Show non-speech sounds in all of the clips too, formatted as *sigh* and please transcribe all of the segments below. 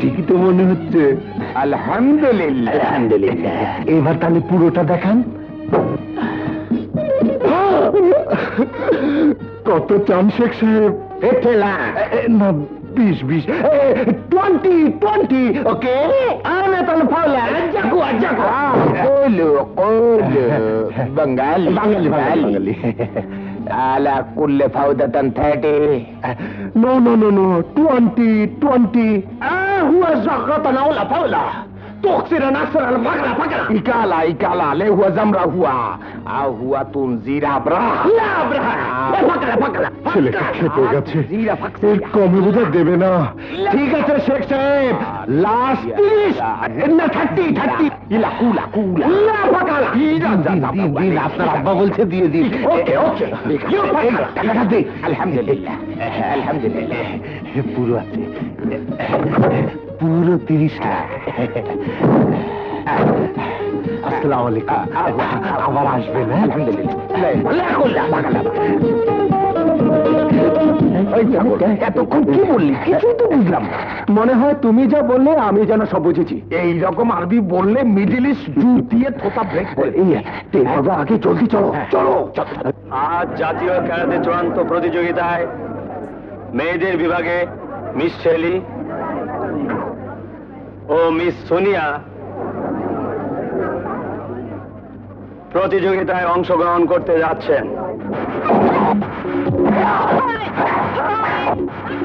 ঠিকই তো মনে হচ্ছে। আলহামদুলিল্লাহ। আলহামদুলিল্লাহ। এবার তাহলে পুরোটা দেখান। কত চান শেখ সাহেব? না বিশ বিশ। টোয়েন্টি টোয়েন্টি ওকে আনা তাহলে ফাউলা আজ্জাকু আজ্জাকু কোলো কোলো বাঙালি বাঙালি। বাঙালি। على كل فوضى 30 نو نو نو نو 20 20 اه هو زغطنا ولا فوله تخسر نصر الفقرة فقرة إكالا إكالا ليه هو زمرة هو أو هو تنزير أبراه لا أبراه فقرة فقرة ছেলেকে খেপে গেছে زيرة এর فقرة কমে বোধহয় দেবে না ঠিক আছে শেখ সাহেব লাস্ট তিরিশ না থার্টি থার্টি ইলা কুলা কুলা না পাকালা দিন দিন দিন আপনার আব্বা বলছে দিয়ে দিন ওকে ওকে টাকাটা দে আলহামদুলিল্লাহ আলহামদুলিল্লাহ পুরো আছে পুরো তিরিশ আসসালামু আলাইকুম। আবার আসবেন হ্যাঁ? এতক্ষণ কি বললি? কিছুই তো বুঝলাম না। মনে হয় তুমি যা বললে আমি যেন সব বুঝেছি। এই রকম আরবি বললে মিডিল ইস্ট জু দিয়ে থোতা ব্রেক করে। বাবা আগে জলদি চলো। চলো। আজ জাতীয় ক্যারাতে চূড়ান্ত প্রতিযোগিতায় মেয়েদের বিভাগে মিস শেলি ও মিস সোনিয়া প্রতিযোগিতায় অংশগ্রহণ করতে যাচ্ছেন। কি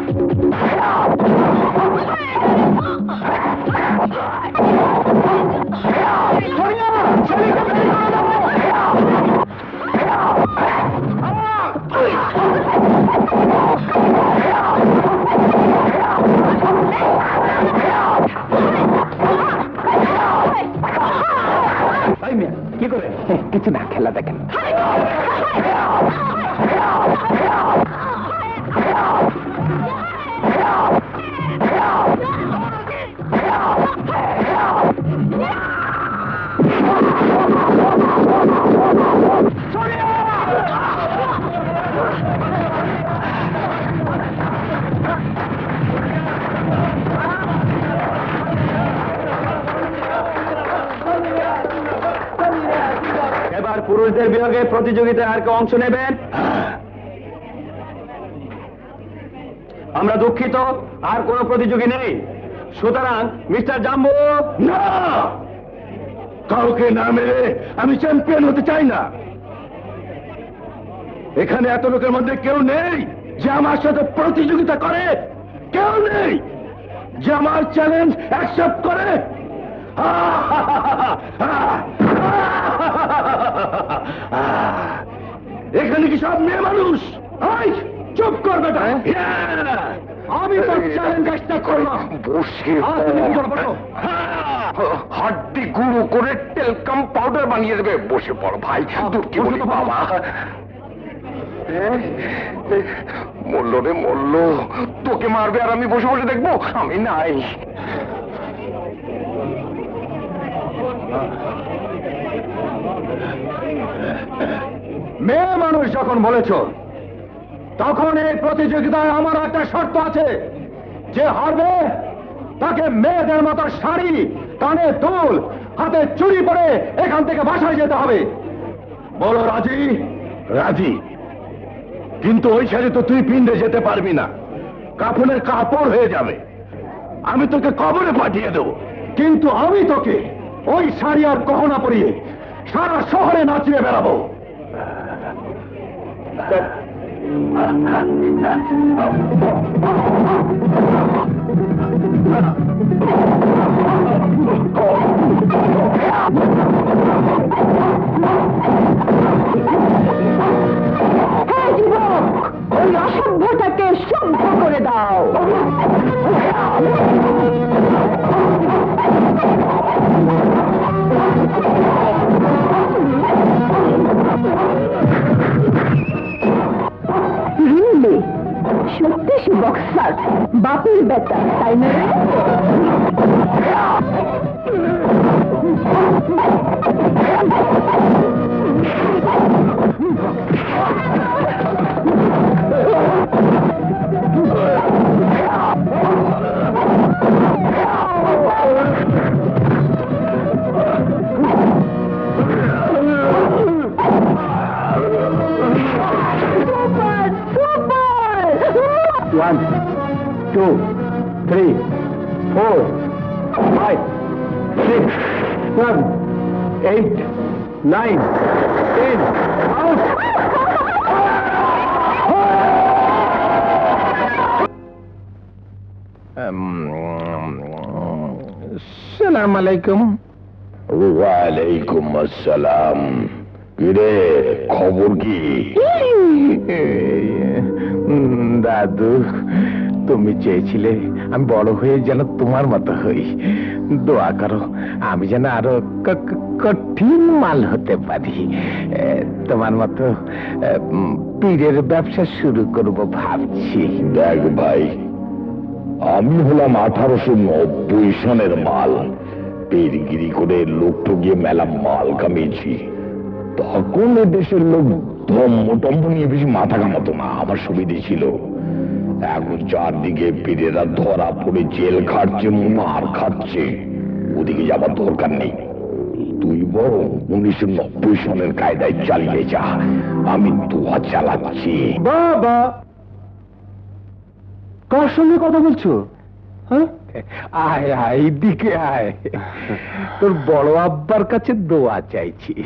না খেলা দেখেন। এবার পুরুষদের বিভাগে প্রতিযোগিতায় আর কেউ অংশ নেবেন আমরা দুঃখিত আর কোনো প্রতিযোগী নেই সুতরাং মিস্টার জাম্বু না কাউকে না মেরে আমি চ্যাম্পিয়ন হতে চাই না এখানে এত লোকের মধ্যে কেউ নেই যে আমার সাথে প্রতিযোগিতা করে কেউ নেই যে আমার চ্যালেঞ্জ অ্যাকসেপ্ট করে *laughs* এখানে কি সব মেয়ে মানুষ? চুপ কর বেটা। আমি তোর চ্যালেঞ্জ অ্যাকসেপ্ট করলাম। হাড্ডি গুঁড়ো করে টেলকাম পাউডার বানিয়ে দেবে। বসে পড় ভাই কি বলি বাবা? মরল রে মরল। তোকে মারবে আর আমি বসে বসে দেখব আমি নাই। মেয়ে মানুষ যখন বলেছ, তখন এই প্রতিযোগিতায় আমার একটা শর্ত আছে। যে হারবে, তাকে মেয়েদের মতো শাড়ি, কানে দুল, হাতে চুরি পরে এখান থেকে বাসায় যেতে হবে। বলো, রাজি? রাজি। কিন্তু ওই শাড়ি তো তুই পিন্ডে যেতে পারবি না। কাপড়ের কাপড় হয়ে যাবে। আমি তোকে কবরে পাঠিয়ে দেবো। কিন্তু আমি তোকে ওই শাড়ি আর গহনা পরিয়ে সারা শহরে নাচিয়ে বেড়াবো। Oh, oh, oh. Elbette. Sen One. রে? Three four five six seven eight nine ten out সালাম আলাইকুম ওয়ালাইকুম আসসালাম কিরে খবর কি দাদু তুমি চেয়েছিলে আমি বড় হয়ে যেন তোমার মতো হই। দোয়া করো, আমি যেন আরও কঠিন মাল হতে পারি। তোমার মতো পীরের ব্যবসা শুরু করব ভাবছি। দেখ ভাই, আমি হলাম আঠারোশো নব্বই সনের মাল। পেরিগিরি করে লোক ঠকিয়ে মেলা মাল কামিয়েছি। তখন দেশের লোক ধম্ম টম্ম নিয়ে বেশি মাথা কামাতো না, আমার সুবিধে ছিল। এখন চারদিকে পীরেরা ধরা পড়ে জেল খাটছে মার খাচ্ছে। ওদিকে যাবার দরকার নেই। তুই বরং উনিশশো নব্বই সনের কায়দায় চালিয়ে যা। আমি দোয়া চালাচ্ছি। বাবা! কার সঙ্গে কথা বলছো? হ্যাঁ? আয় আয় দিকে আয়। তোর বড় আব্বার কাছে দোয়া চাইছি।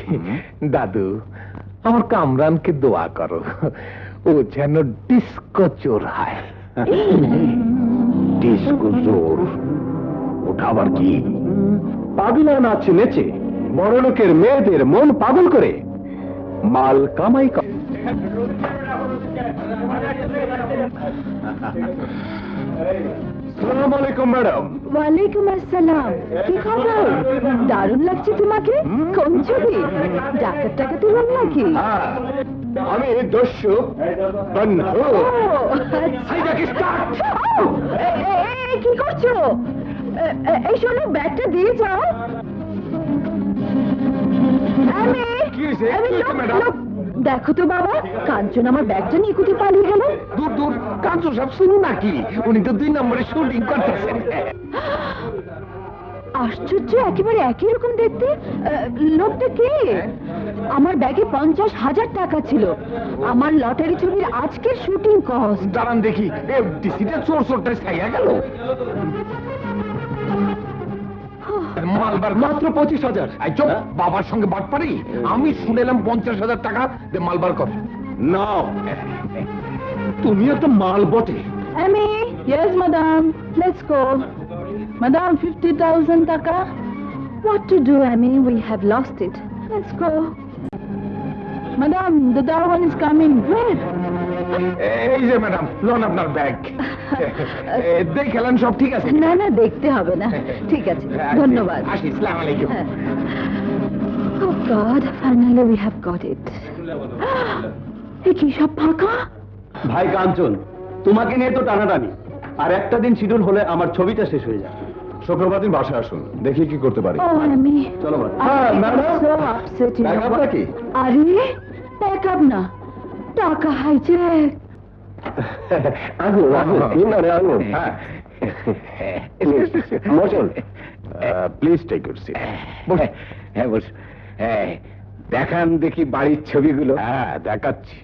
দাদু আমার কামরানকে দোয়া করো। ও যেন ডিস্কো চোর হয়। ডিস্কো জোর ওটা আবার কি? পাগলা নাচে নেচে বড় লোকের মেয়েদের মন পাগল করে। মাল কামাই সালাম আলাইকুম ম্যাডাম। ওয়ালাইকুম আসসালাম। কি খবর? দারুণ লাগছে তোমাকে? কোন ছবি? ডাকাত টাকা তুলাম নাকি? হ্যাঁ, আমি দস্যু। বন্ধু। আচ্ছা। কি করছ? এই শোনো ব্যাগটা দিয়ে যাও। দেখো তো বাবা কাঞ্চন আমার ব্যাগটা নিয়ে কোথায় পালিয়ে গেল? দূর দূর। কাঞ্চন সব শুরু নাকি উনি তো দুই নম্বরে শুটিং করতেছেন। *laughs* আশ্চর্য একেবারে একই রকম দেখতে। লোকটা কে? আমার ব্যাগে পঞ্চাশ হাজার টাকা ছিল। আমার লটারি ছবির আজকের শুটিং কস্ট দাঁড়ান দেখি। ডিসিটা চোর চোরটা ছাইয়া গেল? মালবার মাত্র পঁচিশ হাজার। চুপ, বাবার সঙ্গে বাট পারি আমি শুনেলাম পঞ্চাশ হাজার টাকা মালবার কর। না তুমিও তো মাল বটে। আমি yes madam let's go madam fifty thousand টাকা what to do I mean we have lost it let's go madam the দারওয়ান is coming এই যে ম্যাডাম লোন আপনার ব্যাগ *laughs* দেখলেন সব ঠিক আছে? না না দেখতে হবে না। ঠিক আছে *laughs* ধন্যবাদ। আসি সালাম আলাইকুম। হ্যাঁ। Oh God, finally we have got it. *gasps* এ কি সব ফাঁকা? ভাই কাঞ্চন তোমাকে নিয়ে তো টানাটানি। আর একটা দিন শিডিউল হলে আমার ছবিটা শেষ হয়ে যায় শুক্রবার দিন বাসায় আসুন দেখি কি করতে পারি। ও আমি চলো হ্যাঁ? আরে ব্যাকআপ না। টাকা হাইজ্যাক *laughs* হ্যাঁ motion please take your seat হ্যাঁ বস হ্যাঁ দেখান দেখি বাড়ির ছবিগুলো। হ্যাঁ দেখাচ্ছি।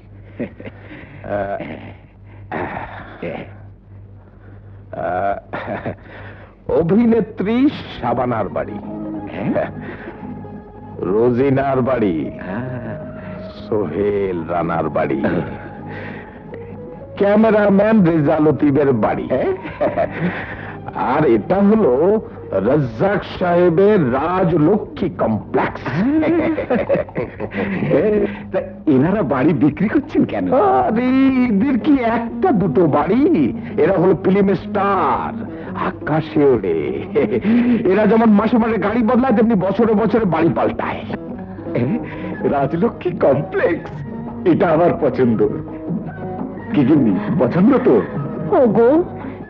অভিনেত্রী শাবানার বাড়ি। রোজিনার বাড়ি। সোহেল রানার বাড়ি। ক্যামেরাম্যান বাড়ি। আর এটা হলো রাজ্জাক সাহেবের রাজলক্ষ্মী কমপ্লেক্স। এনারা বাড়ি বিক্রি করছেন কেন? আরে এদের কি একটা দুটো বাড়ি? এরা হলো ফিল্ম স্টার। আকাশে ওড়ে। এরা যেমন মাসে মাসে গাড়ি বদলায় তেমনি বছরে বছরে বাড়ি পাল্টায়। রাজলক্ষ্মী কমপ্লেক্স এটা আমার পছন্দ। কি কিনি পছন্দ তো? ওগো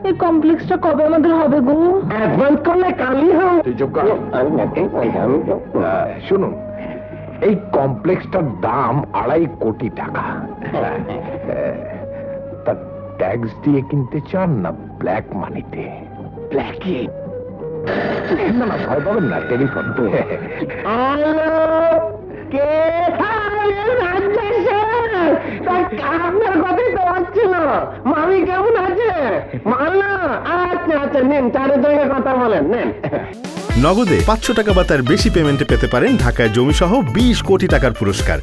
এই কমপ্লেক্সটা কবে আমাদের হবে গো? অ্যাডভান্স করলে কালই হয় শুনুন এই কমপ্লেক্সটার দাম আড়াই কোটি টাকা। তা ট্যাক্স দিয়ে কিনতে চান না ব্ল্যাক মানিতে ব্ল্যাকে না না ভয় পাবেন না টেলিফোন। কে আপনার কথাই তো হচ্ছিল মামি কেমন আছে? আচ্ছা আচ্ছা নেন চারিদিকে কথা বলেন নেন। নগদে পাঁচশো টাকা বা তার বেশি পেমেন্টে পেতে পারেন ঢাকায় জমিসহ বিশ কোটি টাকার পুরস্কার।